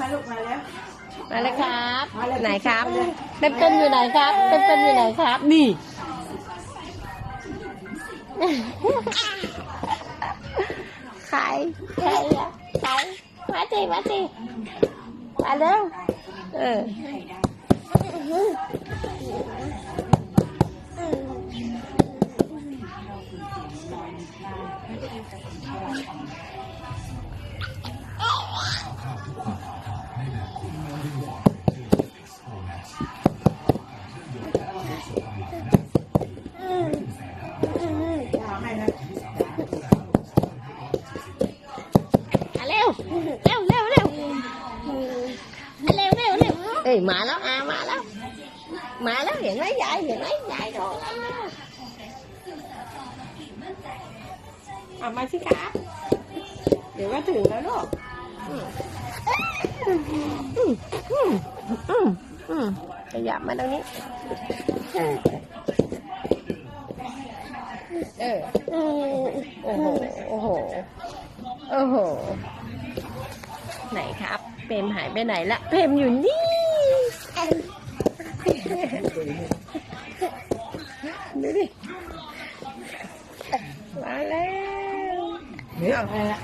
มาลูกมาแล้วมาเลยครับ ไหนครับเป็นเป็นอยู่ไหนครับเป็นเป็นอยู่ไหนครับ นี่ใครใครอะใครมาสิมาสิมาเร็วเออ เร็ว เร็ว เร็ว เร็ว เร็ว เร็ว เร็วเอ้ยมาแล้วอามาแล้ว มาแล้วเห็นไหมยายเห็นไหมยายโดนแล้วนะเอามาสิครับเดี๋ยวก็ถึงแล้วลูกอืม อืมขยับมาตรงนี้ เออโอ้โห โอ้โห โอ้โห ไหนครับ เพมหายไปไหนละ เพมอยู่นี่ดูดิมาแล้วเดี๋ยวเอาไปละ